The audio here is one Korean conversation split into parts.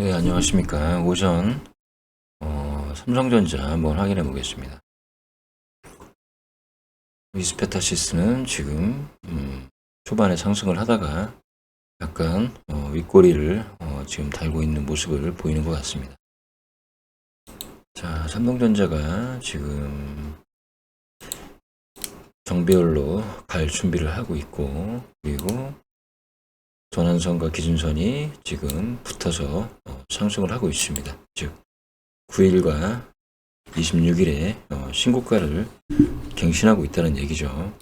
네, 안녕하십니까. 오전, 어, 삼성전자 한번 확인해 보겠습니다. 위스페타시스는 지금, 음, 초반에 상승을 하다가 약간, 어, 윗꼬리를, 어, 지금 달고 있는 모습을 보이는 것 같습니다. 자, 삼성전자가 지금 정배열로 갈 준비를 하고 있고, 그리고 전환선과 기준선이 지금 붙어서 어, 상승을 하고 있습니다. 즉 9일과 26일에 어, 신고가를 갱신하고 있다는 얘기죠.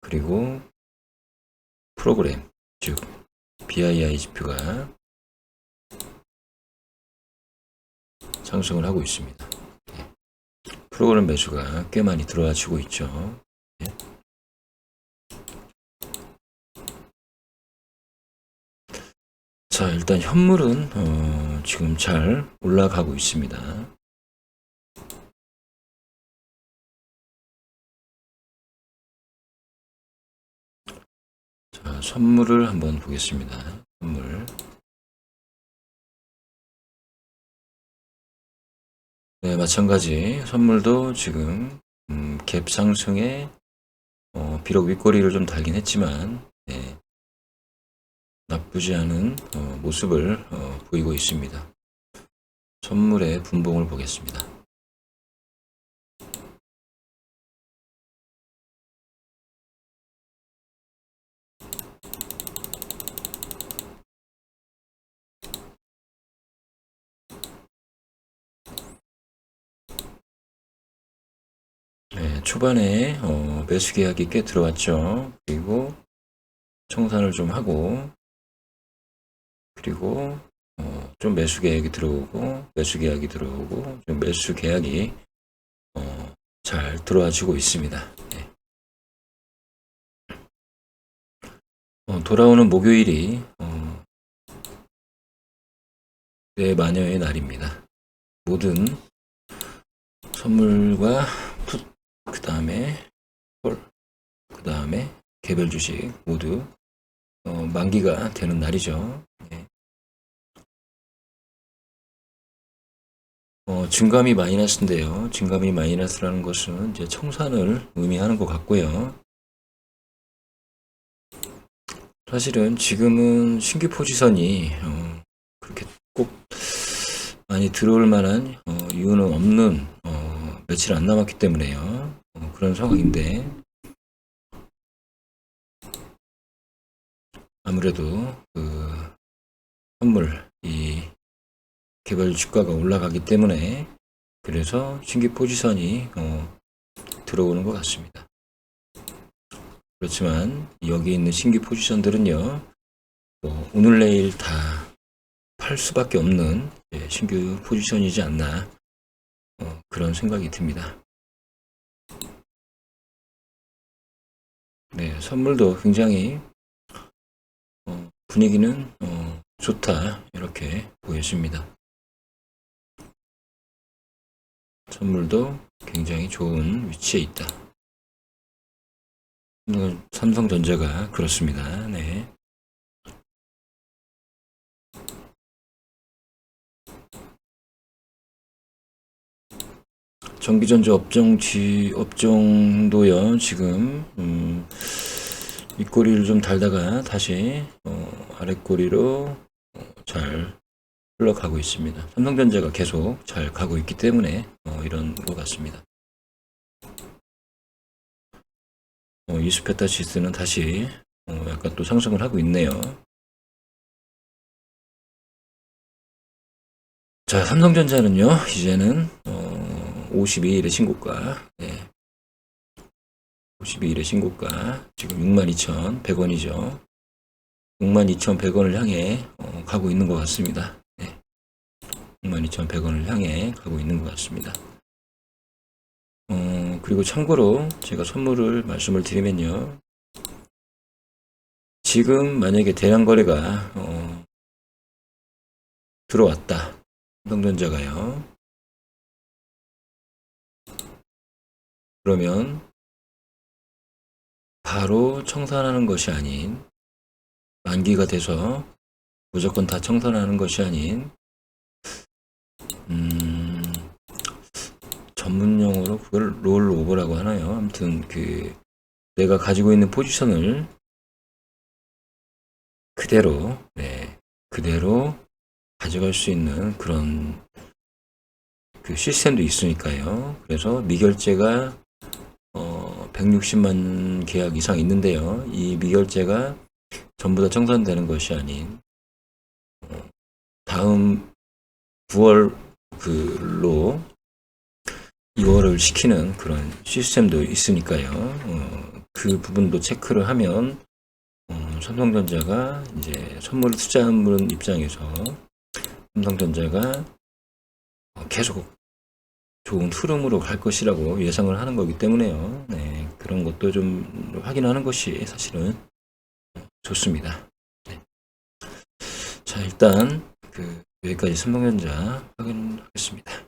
그리고 프로그램 즉 BII 지표가 상승을 하고 있습니다. 예. 프로그램 매수가 꽤 많이 들어와지고 있죠. 자, 일단 현물은 어, 지금 잘 올라가고 있습니다. 자, 선물을 한번 보겠습니다. 선물. 네, 마찬가지 선물도 지금 음, 갭 상승에 어, 비록 윗꼬리를 좀 달긴 했지만 네, 나쁘지 않은 어, 모습을 어, 보이고 있습니다. 선물의 분봉을 보겠습니다. 네, 초반에 어, 매수 계약이 꽤 들어왔죠. 그리고 청산을 좀 하고 그리고 어, 좀 매수 계약이 들어오고 매수 계약이 들어오고 좀 매수 계약이 어, 잘 들어와지고 있습니다. 네. 어, 돌아오는 목요일이 어, 내 마녀의 날입니다. 모든 선물과 풋, 그 다음에 홀, 그 다음에 개별 주식 모두 어, 만기가 되는 날이죠. 네. 어, 증감이 마이너스인데요. 증감이 마이너스라는 것은 이제 청산을 의미하는 것 같고요. 사실은 지금은 신규 포지션이 어, 그렇게 꼭 많이 들어올 만한 어, 이유는 없는 어, 며칠 안 남았기 때문에요. 어, 그런 상황인데 아무래도 그 선물 이 개별 주가가 올라가기 때문에 그래서 신규 포지션이 어, 들어오는 것 같습니다. 그렇지만 여기 있는 신규 포지션들은요 뭐 오늘 내일 다 팔 수밖에 없는 예, 신규 포지션이지 않나 어, 그런 생각이 듭니다. 네, 선물도 굉장히 어, 분위기는 어, 좋다 이렇게 보여집니다. 선물도 굉장히 좋은 위치에 있다. 이건 삼성전자가 그렇습니다. 네. 전기전자 업종 지 업종도요 지금 음, 윗꼬리를 좀 달다가 다시 어, 아랫꼬리로 어, 잘 흘러가고 있습니다. 삼성전자가 계속 잘 가고 있기 때문에 어, 이런 것 같습니다. 어, 이스페타시스는 다시 어, 약간 또 상승을 하고 있네요. 자, 삼성전자는요, 이제는 어, 52일의 신고가, 네. 52일의 신고가 지금 62,100원이죠. 62,100원을 향해 어, 가고 있는 것 같습니다. 네. 62,100원을 향해 가고 있는 것 같습니다. 어, 그리고 참고로 제가 선물을 말씀을 드리면요. 지금 만약에 대량 거래가 어, 들어왔다. 삼성전자가요. 그러면 바로 청산하는 것이 아닌 만기가 돼서 무조건 다 청산하는 것이 아닌 음, 전문 용어로 그걸 롤 오버라고 하나요? 아무튼 그 내가 가지고 있는 포지션을 그대로 네, 그대로 가져갈 수 있는 그런 그 시스템도 있으니까요. 그래서 미결제가 어, 160만 계약 이상 있는데요. 이 미결제가 전부 다 청산되는 것이 아닌 어, 다음 9월 그로 이거를 시키는 그런 시스템도 있으니까요. 어, 그 부분도 체크를 하면 어, 삼성전자가 이제 선물을 투자하는 입장에서 삼성전자가 어, 계속 좋은 흐름으로 갈 것이라고 예상을 하는 거기 때문에요. 네, 그런 것도 좀 확인하는 것이 사실은 좋습니다. 네. 자, 일단 그 여기까지 삼성전자 확인하겠습니다.